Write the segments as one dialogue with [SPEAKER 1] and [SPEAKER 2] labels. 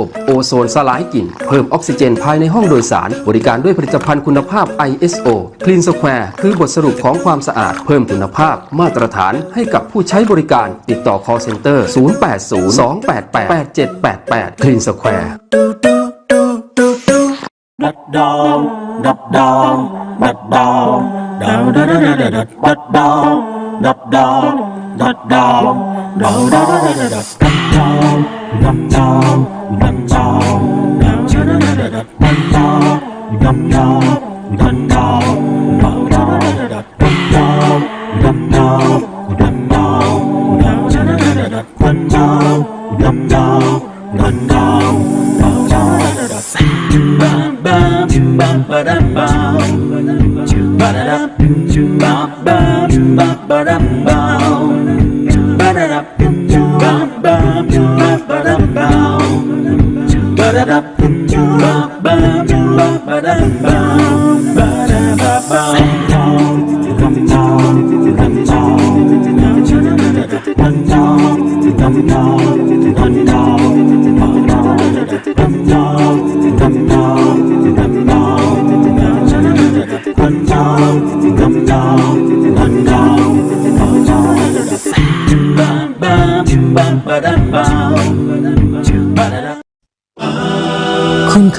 [SPEAKER 1] อบโอโซนสลายกลิ่น เพิ่มออกซิเจนภายในห้องโดยสาร บริการด้วยผลิตภัณฑ์คุณภาพ ISO Clean Square คือบทสรุปของความสะอาด เพิ่มคุณภาพ มาตรฐานให้กับผู้ใช้บริการ ติดต่อ call center 080 288 8788 Clean Square
[SPEAKER 2] ดัดดาวดัดดาวดัดดาวดาวดัดดัดดัดดัดดาวดัดดาวดัดดาวดาวดัดดัดดัดดัดดัดดัดดาวดาวดัดดัด ดัด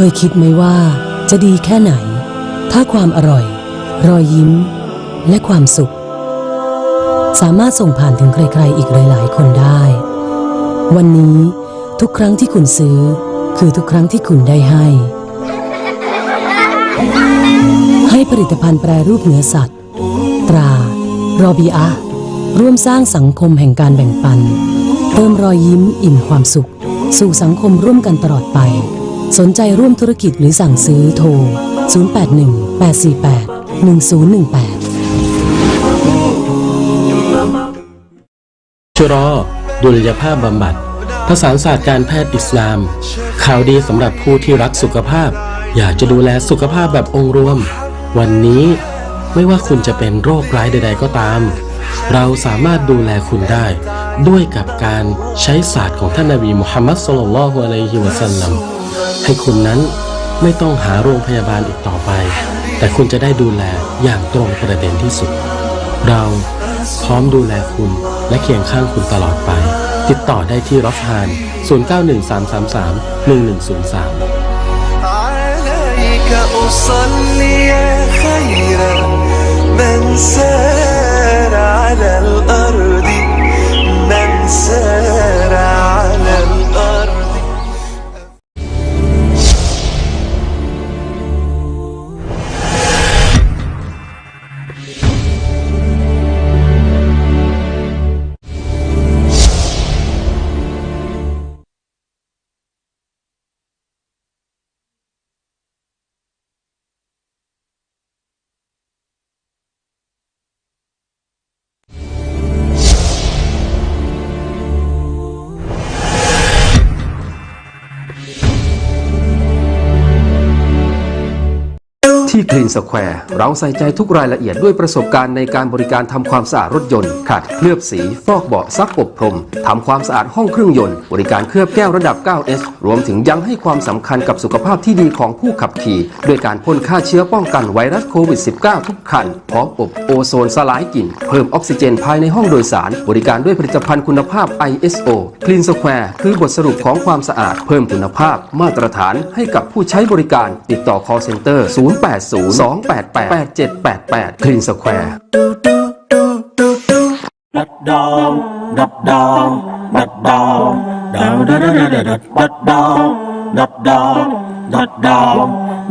[SPEAKER 3] ยคิดไหมว่าจะดีแค่ไหน ถ้าความอร่อย รอยยิ้ม และความสุข สามารถส่งผ่านถึงใครๆอีกหลายๆ คนได้ วันนี้ทุกครั้งที่คุณซื้อ คือทุกครั้งที่คุณได้ให้ ให้ผลิตภัณฑ์แปรรูปเนื้อสัตว์ ตราโรบิอาร่วมสร้างสังคมแห่งการแบ่งปัน เติมรอยยิ้มอิ่มความสุข สู่สังคมร่วมกันตลอดไป สนใจร่วมธุรกิจหรือสั่งซื้อโทร 081 848 1018
[SPEAKER 4] ชุรอ ดุลยภาพบำบัดผสานศาสตร์การแพทย์อิสลาม ข่าวดีสำหรับผู้ที่รักสุขภาพ อยากจะดูแลสุขภาพแบบองค์รวม วันนี้ไม่ว่าคุณจะเป็นโรคร้ายใด ๆ ก็ตาม เราสามารถดูแลคุณได้ ด้วยกับการใช้ศาสตร์ของท่านนบีมุฮัมมัดสุลลัลฮุอะลัยฮิวะสัลลัม ให้คุณนั้นไม่ต้องหาโรงพยาบาลอีกต่อไป แต่คุณจะได้ดูแลอย่างตรงประเด็นที่สุด เราพร้อมดูแลคุณและเคียงข้างคุณตลอดไป ติดต่อได้ที่รอฟฮาน 0913331103
[SPEAKER 5] عليك أصلي يا خير من سار على الأرض
[SPEAKER 1] ที่ Clean Square เราใส่ใจทุกรายละเอียดด้วยประสบการณ์ในการบริการทำความสะอาดรถยนต์ ขัดเคลือบสี ฟอกเบาะซักอบพรมทำความสะอาดห้องเครื่องยนต์ บริการเคลือบแก้วระดับ 9S รวมถึงยังให้ความสำคัญกับสุขภาพที่ดีของผู้ขับขี่ ด้วยการพ่นฆ่าเชื้อป้องกันไวรัสโควิด -19 ทุกคัน พร้อมอบโอโซนสลายกลิ่น เพิ่มออกซิเจนภายในห้องโดยสาร บริการด้วยผลิตภัณฑ์คุณภาพ ISO Clean Square คือบทสรุปของความสะอาด เพิ่มคุณภาพ มาตรฐานให้กับผู้ใช้บริการ ติดต่อ call center 080 288 8788 Clean Square
[SPEAKER 2] ดัดดาวดัดดาวดัดดาวดาวดัดดัดดัดดัดดาวดัดดาวดัดดาว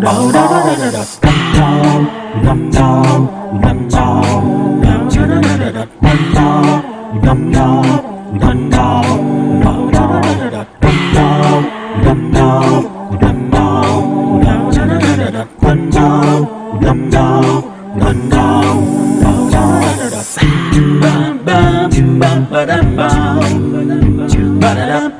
[SPEAKER 2] ดาวดัดดัดดัดดัดดาวดัดดาวดัดดาวดาวดัดดัดดัดดัดดาวดัดดาวดัดดาวดาวดัดดัดดัดดัดด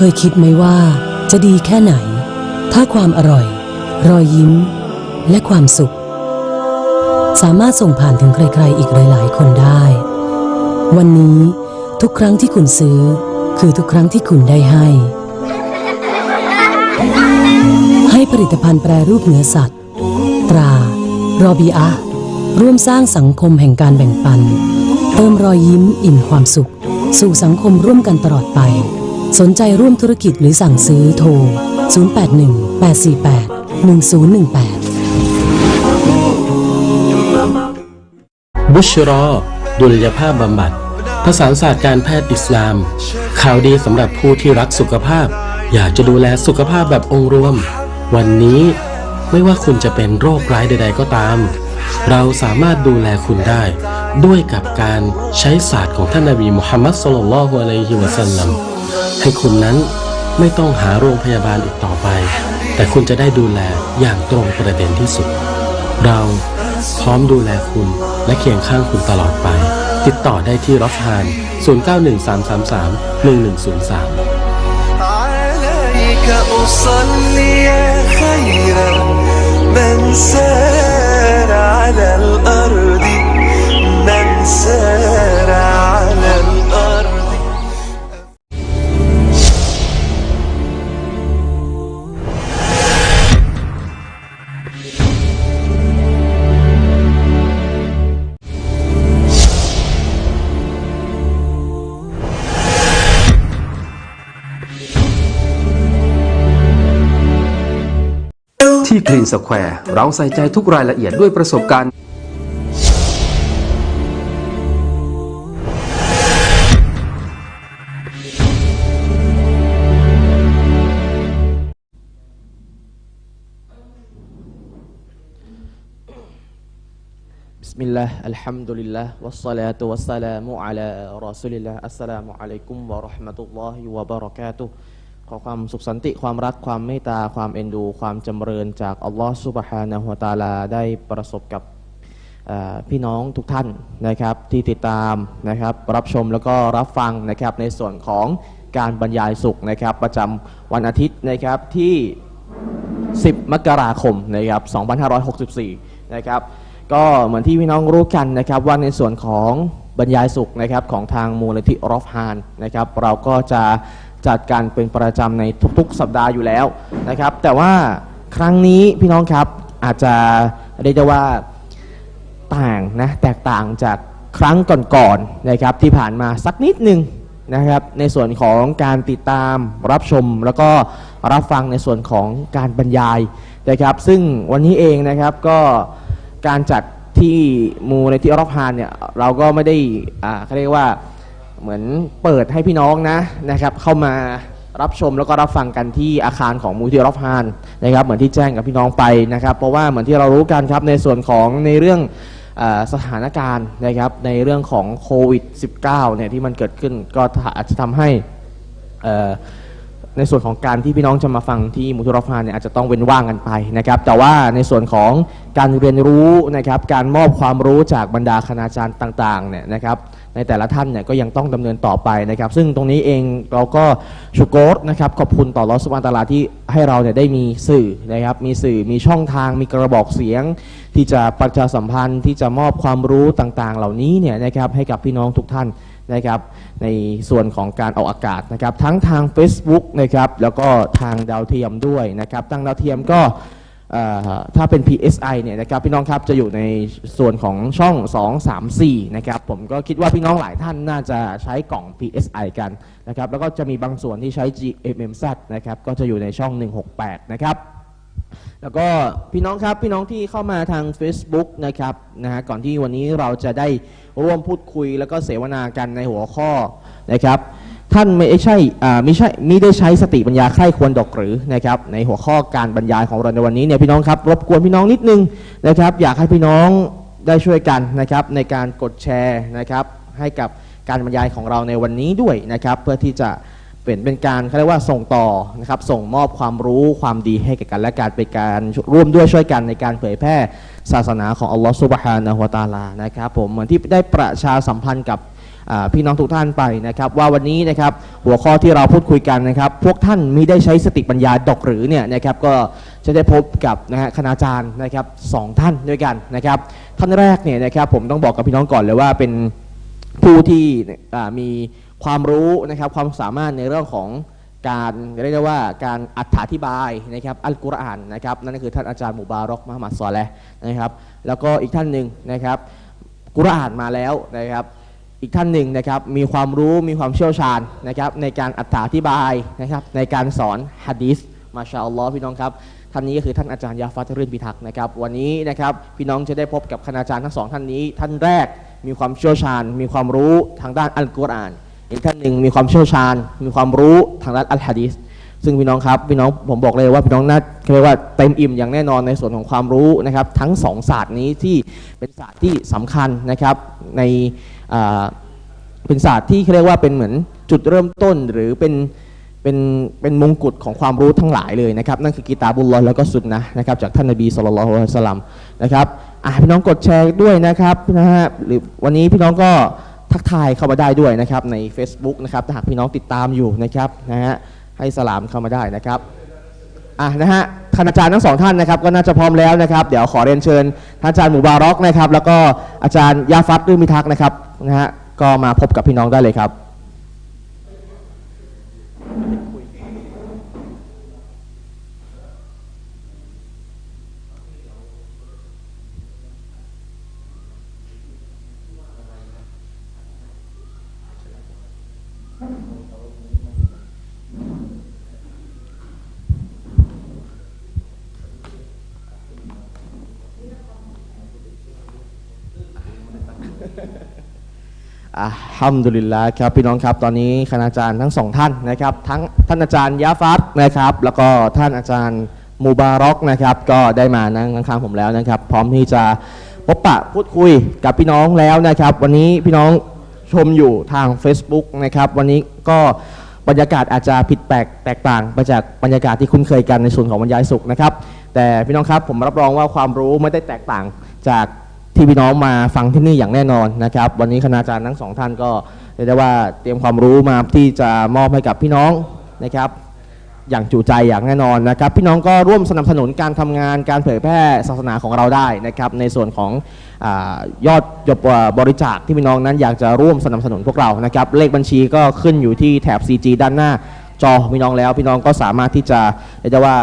[SPEAKER 3] เคยคิดไหมว่าจะดีแค่ไหน ถ้าความอร่อย รอยยิ้ม และความสุข สามารถส่งผ่านถึงใครๆอีกหลายๆ คนได้ วันนี้ทุกครั้งที่คุณซื้อ คือทุกครั้งที่คุณได้ให้ ให้ผลิตภัณฑ์แปรรูปเนื้อสัตว์ ตรา รอบีอาร่วมสร้างสังคมแห่งการแบ่งปัน เติมรอยยิ้มอิ่มความสุข สู่สังคมร่วมกันตลอดไป สนใจร่วมธุรกิจหรือสั่งซื้อโทร 081 848 1018
[SPEAKER 4] บุชรอ ดุลยภาพบำบัดผสานศาสตร์การแพทย์อิสลาม ข่าวดีสำหรับผู้ที่รักสุขภาพ อยากจะดูแลสุขภาพแบบองค์รวม วันนี้ไม่ว่าคุณจะเป็นโรคร้ายใด ๆ ก็ตาม เราสามารถดูแลคุณได้ ด้วยกับการใช้ศาสตร์ของท่านนบีมุฮัมมัดสุลลัลลอฮุอะลัยฮิวะสัลลัม ให้คุณนั้นไม่ต้องหาโรงพยาบาลอีกต่อไป แต่คุณจะได้ดูแลอย่างตรงประเด็นที่สุด เราพร้อมดูแลคุณและเคียงข้างคุณตลอดไป ติดต่อได้ที่รอฟฮาน 0913331103
[SPEAKER 5] عليك أصلي يا خير من سار على الأرض من سار على
[SPEAKER 1] ที่ Clean Square เราใส่ใจทุกรายละเอียดด้วยประสบการณ์
[SPEAKER 6] บิสมิลลาห์อัลฮัมดุลิลลาห์วัสสลาตุวัสสลามุอะลารอซูลิลลาห์อัสสลามุอะลัยกุมวะเราะห์มะตุลลอฮิวะบะเราะกาตุฮ์ ขอความสุขสันติความรักความเมตตาความเอ็นดู ความจำเริญจากอัลลอฮฺสุบฮานะฮุตาลาได้ประสบกับพี่น้องทุกท่านนะครับที่ติดตามนะครับรับชมแล้วก็รับฟังนะครับในส่วนของการบรรยายสุขนะครับประจำวันอาทิตย์นะครับที่ 10 มกราคมนะครับ2564นะครับก็เหมือนที่พี่น้องรู้กันนะครับว่าในส่วนของบรรยายสุขนะครับของทางมูลนิธิรอฟฮานนะครับเราก็จะ จัดการเป็นประจำในทุกๆ สัปดาห์อยู่แล้วนะครับ แต่ว่าครั้งนี้พี่น้องครับอาจจะเรียกได้ว่าต่างนะแตกต่างจากครั้งก่อนๆนะครับที่ผ่านมาสักนิดหนึ่งนะครับในส่วนของการติดตามรับชมแล้วก็รับฟังในส่วนของการบรรยายนะครับ ซึ่งวันนี้เองนะครับก็การจัดที่มูในที่รอบฮานเนี่ยเราก็ไม่ได้อ่าเขาเรียกว่า เหมือนเปิดให้พี่น้องนะนะครับ เข้ามารับชมแล้วก็รับฟังกันที่อาคารของมูลที่รับฮานนะครับ เหมือนที่แจ้งกับพี่น้องไปนะครับ เพราะว่าเหมือนที่เรารู้กันครับในส่วนของในเรื่องอสถานการณ์นะครับในเรื่องของโควิด -19 เนี่ยที่มันเกิดขึ้นก็อาจจะทำให้อ่อ ในส่วนของการที่พี่น้องจะมาฟังที่มุทุรฟานเนี่ยอาจจะต้องเว้นว่างกันไปนะครับ แต่ว่าในส่วนของการเรียนรู้นะครับการมอบความรู้จากบรรดาคณาจารย์ต่างๆเนี่ยนะครับในแต่ละท่านเนี่ยก็ยังต้องดำเนินต่อไปนะครับ ซึ่งตรงนี้เองเราก็ชูโกรนะครับขอบคุณต่อรอสวานตาลาที่ให้เราเนี่ยได้มีสื่อนะครับมีสื่อมีช่องทางมีกระบอกเสียง ที่จะประชาสัมพันธ์ที่จะมอบความรู้ต่างๆ เหล่านี้เนี่ยนะครับให้กับพี่น้องทุกท่าน นะครับในส่วนของการออกอากาศนะครับทั้งทาง Facebook นะครับแล้วก็ทางดาวเทียมด้วยนะครับทางดาวเทียมก็ถ้าเป็น PSI เนี่ยนะครับพี่น้องครับจะอยู่ในส่วนของช่อง 2 3 4นะครับผมก็คิดว่าพี่น้องหลายท่านน่าจะใช้กล่อง PSI กันนะครับแล้วก็จะมีบางส่วนที่ใช้ GMMZ นะครับก็จะอยู่ในช่อง 168 นะครับ แล้วก็พี่น้องครับพี่น้องที่เข้ามาทาง Facebook นะครับนะฮะก่อนที่วันนี้เราจะได้ร่วมพูดคุยแล้วก็เสวนากันในหัวข้อนะครับ ท่านไม่ใช่อ่าไม่ใช่ไม่ได้ใช้สติปัญญาใคร่ควรดอกหรือนะครับในหัวข้อการบรรยายของเราในวันนี้เนี่ยพี่น้องครับรบกวนพี่น้องนิดนึงนะครับ อยากให้พี่น้องได้ช่วยกันนะครับในการกดแชร์นะครับให้กับการบรรยายของเราในวันนี้ด้วยนะครับ เพื่อที่จะ เป็นเป็นการเขาเรียกว่าส่งต่อนะครับส่งมอบความรู้ความดีให้แก่กันและการเป็นการร่วมด้วยช่วยกันในการเผยแพร่ศาสนาของอัลลอฮฺซุบฮานะฮุตาลานะครับผมเหมือนที่ได้ประชาสัมพันธ์กับพี่น้องทุกท่านไปนะครับว่าวันนี้นะครับหัวข้อที่เราพูดคุยกันนะครับ พวกท่านมิได้ใช้สติปัญญาดอกหรือเนี่ยนะครับก็จะได้พบกับนะฮะคณาจารย์นะครับสองท่านด้วยกันนะครับท่านแรกเนี่ยนะครับผมต้องบอกกับพี่น้องก่อนเลยว่าเป็นผู้ที่มี ความรู้นะครับความสามารถในเรื่องของการเรียกได้ว่าการอธิบายนะครับอัลกุรอานนะครับนั่นก็คือท่านอาจารย์มุบารอกมหามัดซอแลห์นะครับแล้วก็อีกท่านหนึ่งนะครับกุรอานมาแล้วนะครับอีกท่านหนึ่งนะครับมีความรู้มีความเชี่ยวชาญนะครับในการอธิบายนะครับในการสอนฮะดีษมาชาอัลลอฮ์พี่น้องครับท่านนี้ก็คือท่านอาจารย์ยาฟัตรื่นพิทักษ์นะครับวันนี้นะครับพี่น้องจะได้พบกับคณาจารย์ทั้งสองท่านนี้ ท่านแรกมีความเชี่ยวชาญ มีความรู้ทางด้านอัลกุรอาน อีกท่านหนึ่งมีความเชี่ยวชาญ มีความรู้ทางด้านอัลฮะดีษซึ่งพี่น้องครับพี่น้องผมบอกเลยว่าพี่น้องน่าเรียกว่าเต็มอิ่มอย่างแน่นอนในส่วนของความรู้นะครับ ทั้งสองศาสตร์นี้ที่เป็นศาสตร์ที่สำคัญนะครับในเป็นศาสตร์ที่เขาเรียกว่าเป็นเหมือนจุดเริ่มต้นหรือเป็นเป็นเป็นมงกุฎของความรู้ทั้งหลายเลยนะครับ นั่นคือกีตาบุลลอแล้วก็สุนนะนะครับจากท่านนบีสุลต่านละฮ์อัลสลัมนะครับพี่น้องกดแชร์ด้วยนะครับนะฮะหรือวันนี้พี่น้องก็ ทักทายเข้ามาได้ด้วยนะครับใน Facebook นะครับถ้าหากพี่น้องติดตามอยู่นะครับนะฮะให้สลามเข้ามาได้นะครับอะนะฮะคณาจารย์ทั้งสองท่านนะครับก็น่าจะพร้อมแล้วนะครับ เดี๋ยวขอเรียนเชิญท่านอาจารย์หมูบารอกนะครับ แล้วก็อาจารย์ยาฟัตดึมมิทักนะครับนะฮะก็มาพบกับพี่น้องได้เลยครับ ฮัมดุลิลละครับพี่น้องครับตอนนี้คณาจารย์ทั้งสองท่านนะครับ ทั้งท่านอาจารย์ยาฟัตนะครับ แล้วก็ท่านอาจารย์มูบารอกนะครับ ก็ได้มานั่งข้างๆผมแล้วนะครับ พร้อมที่จะพบปะพูดคุยกับพี่น้องแล้วนะครับ วันนี้พี่น้องชมอยู่ทาง Facebook นะครับ วันนี้ก็บรรยากาศอาจจะผิดแปลกแตกต่างไปจากบรรยากาศที่คุ้นเคยกันในส่วนของบรรยายสุขนะครับ แต่พี่น้องครับผมรับรองว่าความรู้ไม่ได้แตกต่างจาก ที่พี่น้องมาฟังที่นี่อย่างแน่นอนนะครับ วันนี้คณาจารย์ทั้งสองท่านก็เรียกได้ว่าเตรียมความรู้มาที่จะมอบให้กับพี่น้องนะครับอย่างจุใจอย่างแน่นอนนะครับ พี่น้องก็ร่วมสนับสนุนการทำงานการเผยแพร่ศาสนาของเราได้นะครับในส่วนของอยอดยบริจาคที่พี่น้องนั้นอยากจะร่วมสนับสนุนพวกเรานะครับเลขบัญชีก็ขึ้นอยู่ที่แถบ CG ด้านหน้าจอพี่น้องแล้ว พี่น้องก็สามารถที่จะเรียกว่า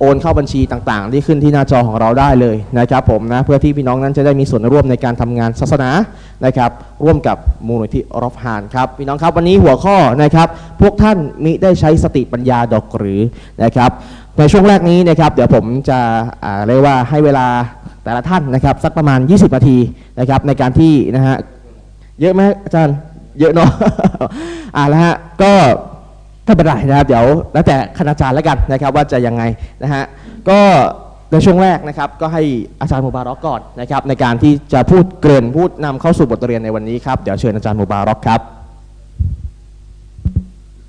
[SPEAKER 6] โอนเข้าบัญชีต่างๆ ที่ขึ้นที่หน้าจอของเราได้เลยนะครับผมนะเพื่อที่พี่น้องนั้นจะได้มีส่วนร่วมในการทำงานศาสนานะครับร่วมกับมูลนิธิรอฟฮานครับพี่น้องครับวันนี้หัวข้อนะครับพวกท่านมิได้ใช้สติปัญญาดอกหรือนะครับในช่วงแรกนี้นะครับเดี๋ยวผมจะเรียกว่าให้เวลาแต่ละท่านนะครับสักประมาณ 20 นาทีนะครับในการที่นะฮะเยอะไหมอาจารย์เยอะเนาะอ่าแล้วฮะก็ ถ้าเป็นไรนะครับเดี๋ยวแล้วแต่คณาจารย์แล้วกันนะครับว่าจะยังไงนะฮะก็ในช่วงแรกนะครับก็ให้อาจารย์มูบารอกก่อนนะครับในการที่จะพูดเกริ่นพูดนำเข้าสู่บทเรียนในวันนี้ครับเดี๋ยวเชิญอาจารย์มูบารอกครับ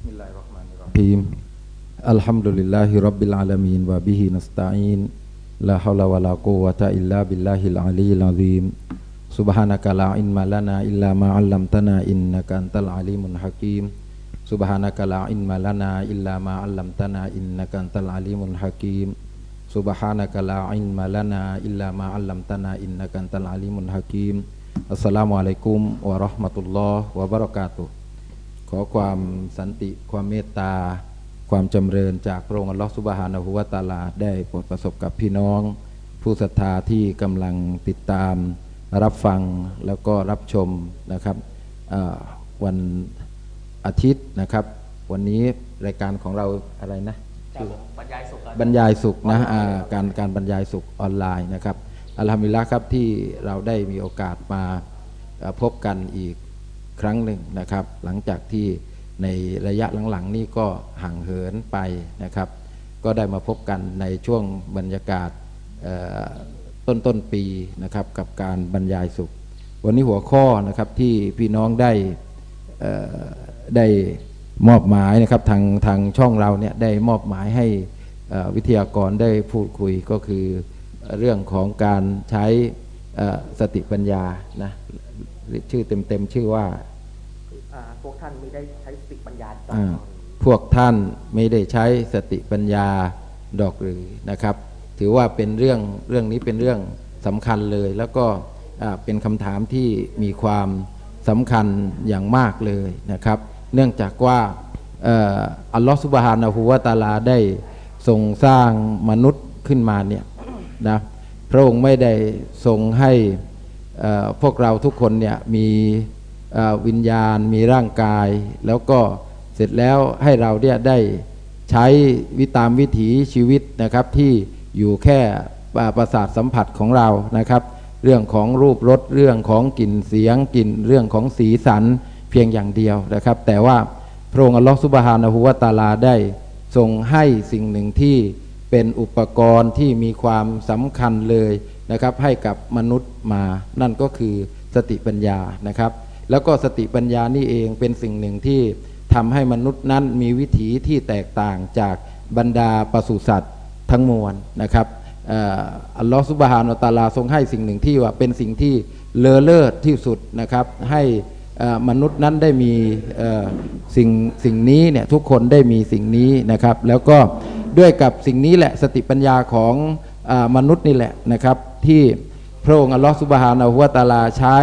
[SPEAKER 7] มิลลาฮิรมานิรฮีมอัลฮัมดุลิลลาฮิรับบิลอาลามีนวะบิฮินัสตาอีนลาฮาวลาวะลากุวะตะอิลลาบิลลาฮิลอาลีลอาซีม سبحانك لا علم لنا إلا ما علمتنا إنك أنت العليم الحكيم سبحانك لا علم لنا إلا ما علمتنا إنك أنت العليم الحكيم سبحانك لا علم لنا إلا ما علمتنا إنك أنت العليم الحكيم السلام عليكم ورحمة الله وبركاته ขอความสันติความเมตตา ความจำเริญจากพระองค์อัลลอฮฺสุบฮานะฮูวะตะอาลาได้โปรดประสบกับพี่น้อง ผู้ศรัทธาที่กำลังติดตามรับฟังแล้วก็รับชมนะครับอ่าวัน อาทิตย์นะครับ วันนี้รายการของเราอะไรนะชื่อบรรยายสุขบรรยายสุขนะอ่าการการบรรยายสุขออนไลน์นะครับอัลฮัมดุลิลละครับที่เราได้มีโอกาสมาเอ่อพบกันอีกครั้งหนึ่งนะครับ หลังจากที่ในระยะหลังๆ นี่ก็ห่างเหินไปนะครับ ก็ได้มาพบกันในช่วงบรรยากาศเอ่อต้นต้นๆปีนะครับกับการบรรยายสุข วันนี้หัวข้อนะครับที่พี่น้องได้เอ่อ ได้มอบหมายนะครับทางทางช่องเราเนี่ยได้มอบหมายให้เอ่อวิทยากรได้พูดคุยก็คือเรื่องของการใช้เอ่อสติปัญญานะชื่อเต็มๆชื่อว่า
[SPEAKER 6] อ่าพวกท่านไม่ได้ใช้สติปัญญาจับ
[SPEAKER 7] อ่าพวกท่านไม่ได้ใช้สติปัญญาดอกหรือนะครับ ถือว่าเป็นเรื่องเรื่องนี้เป็นเรื่องสำคัญเลย แล้วก็อ่าเป็นคำถามที่มีความสำคัญอย่างมากเลยนะครับ เนื่องจากว่าอัลลอฮฺสุบฮานะฮูวะตาลาได้ทรงสร้างมนุษย์ขึ้นมาเนี่ยนะพระองค์ไม่ได้ทรงให้พวกเราทุกคนเนี่ยมีวิญญาณมีร่างกาย แล้วก็เสร็จแล้วให้เราเนี่ยได้ใช้วิตามวิถีชีวิตนะครับที่อยู่แค่ประสาทสัมผัสของเรานะครับ เรื่องของรูปรสเรื่องของกลิ่นเสียงกลิ่นเรื่องของสีสัน เพียงอย่างเดียวนะครับ แต่ว่าพระองค์อัลลอฮฺสุบฮานะฮูวะตาลาได้ทรงให้สิ่งหนึ่งที่เป็นอุปกรณ์ที่มีความสำคัญเลยนะครับ ให้กับมนุษย์มา นั่นก็คือสติปัญญานะครับ แล้วก็สติปัญญานี่เองเป็นสิ่งหนึ่งที่ทำให้มนุษย์นั้นมีวิถีที่แตกต่างจากบรรดาปศุสัตว์ทั้งมวลนะครับอัลลอฮฺสุบฮานาตาลาทรงให้สิ่งหนึ่งที่ว่าเป็นสิ่งที่เลอเลิศที่สุดนะครับให้ มนุษย์นั้นได้มีสิ่งสิ่งนี้เนี่ยทุกคนได้มีสิ่งนี้นะครับ แล้วก็ด้วยกับสิ่งนี้แหละสติปัญญาของอมนุษย์นี่แหละนะครับ ที่พระองค์อัลลอฮฺสุบฮานาหัวตาลาใช้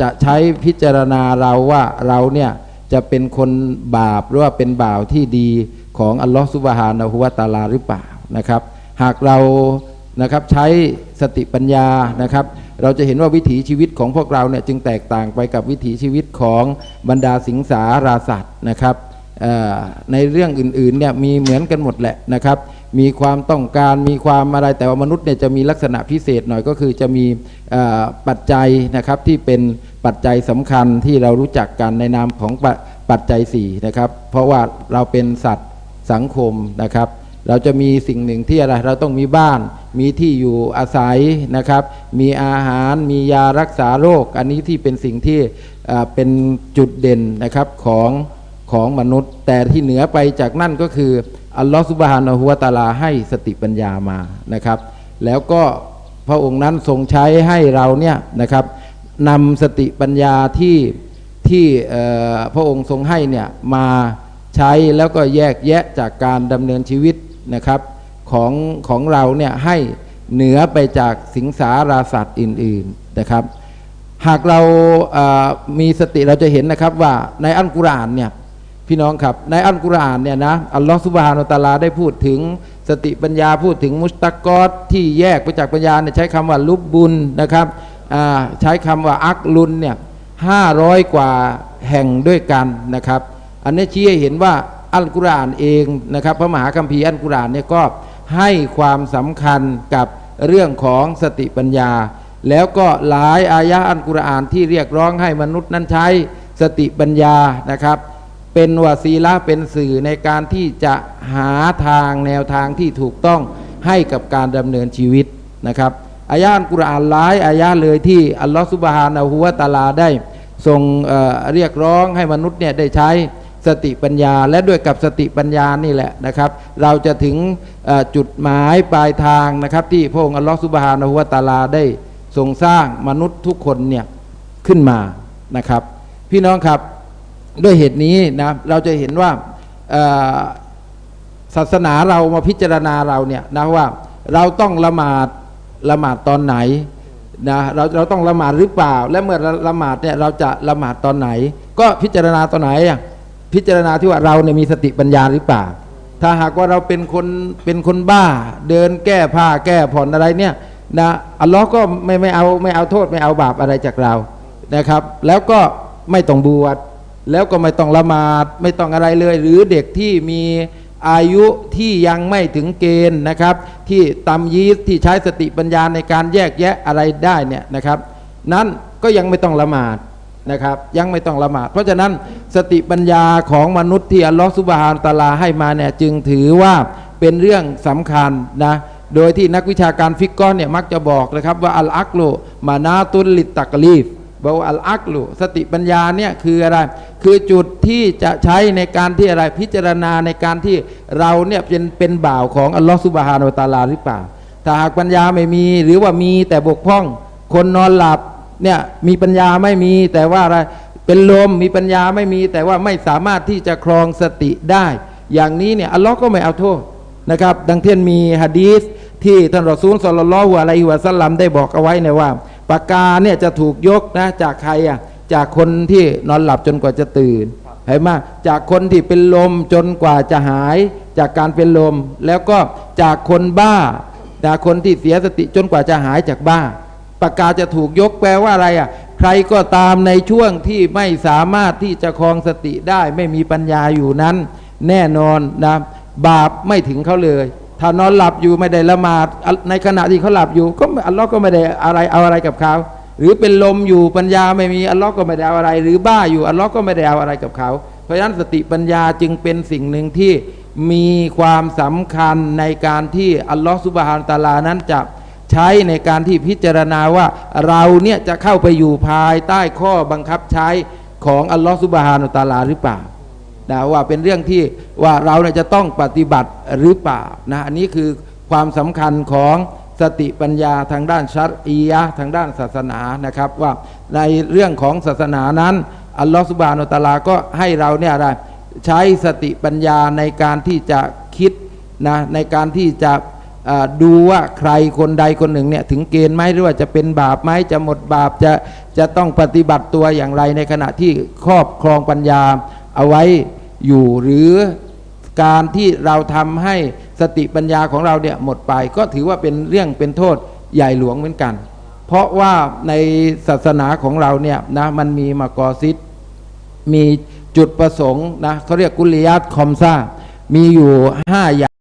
[SPEAKER 7] จะใช้พิจารณาเราว่าเราเนี่ยจะเป็นคนบาปหรือว่าเป็นบ่าวที่ดีของอัลลอฮฺสุบฮานะฮูวตาลาหรือเปล่านะครับ หากเรานะครับใช้สติปัญญานะครับ เราจะเห็นว่าวิถีชีวิตของพวกเราเนี่ยจึงแตกต่างไปกับวิถีชีวิตของบรรดาสิงสาราสัตว์นะครับในเรื่องอื่นๆเนี่ยมีเหมือนกันหมดแหละนะครับ มีความต้องการมีความอะไรแต่ว่ามนุษย์เนี่ยจะมีลักษณะพิเศษหน่อยก็คือจะมีปัจจัยนะครับที่เป็นปัจจัยสำคัญที่เรารู้จักกันในนามของปปัจจัย4นะครับเพราะว่าเราเป็นสัตว์สังคมนะครับ เราจะมีสิ่งหนึ่งที่อะไร เราต้องมีบ้าน มีที่อยู่อาศัยนะครับ มีอาหาร มียารักษาโรค อันนี้ที่เป็นสิ่งที่เป็นจุดเด่นนะครับของของมนุษย์ แต่ที่เหนือไปจากนั่นก็คืออัลลอฮฺสุบฮานะฮูวะตาลาให้สติปัญญามานะครับ แล้วก็พระองค์นั้นทรงใช้ให้เราเนี่ยนะครับนำสติปัญญาที่ที่พระองค์ทรงให้เนี่ยมาใช้แล้วก็แยกแยะจากการดำเนินชีวิต นะครับของของเราเนี่ยให้เหนือไปจากสิงสาราสัตว์อื่น ๆนะครับ หากเรามีสติเราจะเห็นนะครับว่าในอัลกุรอานเนี่ยพี่น้องครับในอัลกุรอานเนี่ยนะอัลลอฮฺสุบฮานาตาลาได้พูดถึงสติปัญญาพูดถึงมุสตักอตที่แยกไปจากปัญญาเนี่ยใช้คำว่าลุบบุญนะครับใช้คำว่าอักลุนเนี่ยห้าร้อยกว่าแห่งด้วยกันนะครับ อันนี้ชี้ให้เห็นว่า อัลกุรอานเองนะครับพระมหาคัมภีร์อัลกุรอานเนี่ยก็ให้ความสำคัญกับเรื่องของสติปัญญา แล้วก็หลายอายะอัลกุรอานที่เรียกร้องให้มนุษย์นั้นใช้สติปัญญานะครับ เป็นวาซีละเป็นสื่อในการที่จะหาทางแนวทางที่ถูกต้องให้กับการดำเนินชีวิตนะครับอายะอัลกุรอานหลายอายะเลยที่อัลลอฮฺสุบฮานะฮูวะตาลาได้ทรงเเรียกร้องให้มนุษย์เนี่ยได้ใช้ สติปัญญา และด้วยกับสติปัญญานี่แหละนะครับ เราจะถึงจุดหมายปลายทางนะครับ ที่พระองค์อัลลอฮฺสุบฮานะฮูวะตาลาได้ทรงสร้างมนุษย์ทุกคนเนี่ยขึ้นมานะครับ พี่น้องครับด้วยเหตุนี้นะเราจะเห็นว่าศาสนาเรามาพิจารณาเราเนี่ยนะว่าเราต้องละหมาดละหมาดตอนไหนนะเราเราต้องละหมาดหรือเปล่า และเมื่อละหมาดเนี่ยเราจะละหมาดตอนไหน ก็พิจารณาตอนไหนอะ พิจารณาที่ว่าเราเนี่ยมีสติปัญญาหรือเปล่า ถ้าหากว่าเราเป็นคนเป็นคนบ้า เดินแก้ผ้าแก้ผ่อนอะไรเนี่ยนะอัลลอฮ์ก็ไม่ไม่เอาไม่เอาโทษไม่เอาบาปอะไรจากเรานะครับ แล้วก็ไม่ต้องบวชแล้วก็ไม่ต้องละหมาดไม่ต้องอะไรเลย หรือเด็กที่มีอายุที่ยังไม่ถึงเกณฑ์นะครับ ที่ตำยีสที่ใช้สติปัญญาในการแยกแยะอะไรได้เนี่ยนะครับ นั้นก็ยังไม่ต้องละหมาด นะครับ ยังไม่ต้องละหมาด เพราะฉะนั้นสติปัญญาของมนุษย์ที่อัลลอฮฺสุบฮานตะอาลาให้มาเนี่ยจึงถือว่าเป็นเรื่องสำคัญนะโดยที่นักวิชาการฟิกกอนเนี่ยมักจะบอกนะครับว่าอัลอักโลมานาตุลลิตตักลีฟบอกว่าอัลอักลุสติปัญญาเนี่ยคืออะไร คือจุดที่จะใช้ในการที่อะไรพิจารณาในการที่เราเนี่ยเป็นเป็นบ่าวของอัลลอฮฺสุบฮานาตะอาลาหรือเปล่า ถ้าหากปัญญาไม่มีหรือว่ามีแต่บกพร่อง คนนอนหลับ เนี่ยมีปัญญาไม่มีแต่ว่าอะไรเป็นลมมีปัญญาไม่มี แต่ว่าไม่สามารถที่จะครองสติได้ อย่างนี้เนี่ยอัลลอฮ์ก็ไม่เอาโทษนะครับ ดังเที่นมีฮะดีษที่ท่านรอซูลสลลลลอฮุอะลัยฮิวะสัลลัมได้บอกเอาไว้เนี่ยว่าปากกาเนี่ยจะถูกยกนะจากใครอะจากคนที่นอนหลับจนกว่าจะตื่นเห็นไหมจากคนที่เป็นลมจนกว่าจะหายจากการเป็นลม แล้วก็จากคนบ้าจากคนที่เสียสติจนกว่าจะหายจากบ้า ปากกาจะถูกยกแปลว่าอะไรอะ ใครก็ตามในช่วงที่ไม่สามารถที่จะครองสติได้ไม่มีปัญญาอยู่นั้น แน่นอนนะบาปไม่ถึงเขาเลย ถ้านอนหลับอยู่ไม่ได้ละหมาดในขณะที่เขาหลับอยู่ ก็อัลลอฮ์ก็ไม่ได้อะไรเอาอะไรกับเขาหรือเป็นลมอยู่ปัญญาไม่มีอัลลอฮ์ก็ไม่ได้เอาอะไร หรือบ้าอยู่อัลลอฮ์ก็ไม่ได้เอาอะไรกับเขา เพราะฉะนั้นสติปัญญาจึงเป็นสิ่งหนึ่งที่มีความสำคัญในการที่อัลลอฮ์สุบฮานตะอาลานั้นจะ ใช้ในการที่พิจารณาว่าเราเนี่ยจะเข้าไปอยู่ภายใต้ข้อบังคับใช้ของอัลลอฮฺสุบฮานุตาลาหรือเปล่านะว่าเป็นเรื่องที่ว่าเราเนี่ยจะต้องปฏิบัติหรือเปล่านะอันนี้คือความสำคัญของสติปัญญาทางด้านชัรอียะทางด้านศาสนานะครับ ว่าในเรื่องของศาสนานั้นอัลลอฮฺสุบฮานุตาลาก็ให้เราเนี่ยอะไรใช้สติปัญญาในการที่จะคิดนะในการที่จะ ดูว่าใครคนใดคนหนึ่งเนี่ยถึงเกณฑ์ไหมหรือว่าจะเป็นบาปไหมจะหมดบาปจะจะต้องปฏิบัติตัวอย่างไรในขณะที่ครอบครองปัญญาเอาไว้อยู่หรือการที่เราทำให้สติปัญญาของเราเนี่ยหมดไปก็ถือว่าเป็นเรื่องเป็นโทษใหญ่หลวงเหมือนกัน เพราะว่าในศาสนาของเราเนี่ยนะมันมีมากอซิดมีจุดประสงค์นะเขาเรียกกุลิยัตคอมซ่ามีอยู่ห้าอย่าง